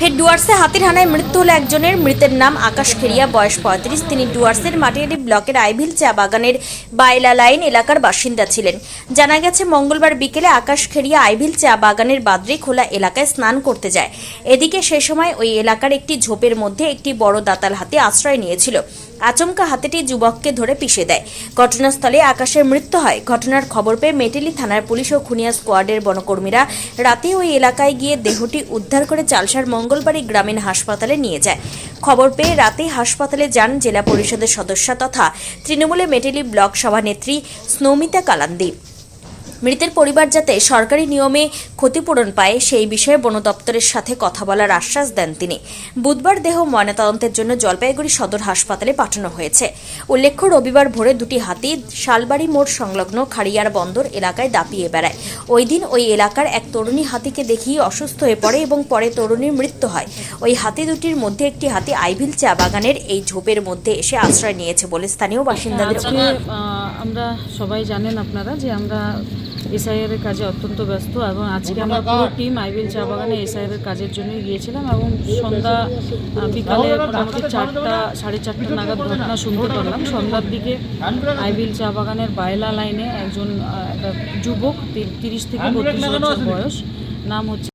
ফের ডুয়ার্সে হাতির হানায় মৃত্যু হলো একজনের। মৃতের নাম আকাশ খেরিয়া বয়স পঁয়ত্রিশ। তিনি ডুয়ার্সের মাটিয়ারি ব্লকের আইভিল চা বাগানের বাইলা লাইন এলাকার বাসিন্দা ছিলেন। জানা গেছে, মঙ্গলবার বিকেলে আকাশ খেরিয়া আইভিল চা বাগানের বাদ্রি খোলা এলাকায় স্নান করতে যায়। এদিকে সে সময় ওই এলাকার একটি ঝোপের মধ্যে একটি বড় দাতাল হাতি আশ্রয় নিয়েছিল। আচমকা হাতিটি যুবককে ধরে পিষে দেয়। ঘটনাস্থলে আকাশের মৃত্যু হয়। ঘটনার খবর পেয়ে মেটেলি থানার পুলিশ ও খুনিয়া স্কোয়াডের বনকর্মীরা রাতে ওই এলাকায় গিয়ে দেহটি উদ্ধার করে চালসার মঙ্গলবাড়ি গ্রামীণ হাসপাতালে নিয়ে যায়। খবর পেয়ে রাতেই হাসপাতালে যান জেলা পরিষদের সদস্য তথা তৃণমূলের মেটেলি ব্লক সভানেত্রী স্নৌমিতা কালান্দি। মৃতের পরিবার যাতে সরকারি নিয়মে ক্ষতিপূরণ পায় সেই বিষয়ে বন দপ্তরের সাথে কথা বলার আশ্বাস দেন তিনি। বুধবার দেহ ময়নাতদন্তের জন্য জলপাইগুড়ি সদর হাসপাতালে পাঠানো হয়েছে। উল্লেখ্য, রবিবার ভোরে দুটি হাতি শালবাড়ি মোড় সংলগ্ন খাড়িয়ার বন্দর এলাকায় দাপিয়ে বেড়ায়। ওই দিন ওই এলাকার এক তরুণী হাতিকে দেখিয়ে অসুস্থ হয়ে পড়ে এবং পরে তরুণীর মৃত্যু হয়। ওই হাতি দুটির মধ্যে একটি হাতি আইভিল চা বাগানের এই ঝোপের মধ্যে এসে আশ্রয় নিয়েছে বলে স্থানীয় বাসিন্দাদের আজকে আমরা সবাই জানেন আপনারা যে আমরা এসআইআর এর কাজে অত্যন্ত ব্যস্ত এবং আজকে আমরা পুরো টিম আইবিএল চা বাগানে এসআইআর এর কাজের জন্য গিয়েছিলাম এবং সন্ধ্যা বিকালে মোটামুটি চারটা, সাড়ে চারটা নাগাদ ঘটনা শুনতে পারলাম। সন্ধ্যার দিকে আইবিএল চা বাগানের বায়লা লাইনে একজন একটা যুবক তিরিশ থেকে বত্রিশ বছর বয়স। নাম হচ্ছে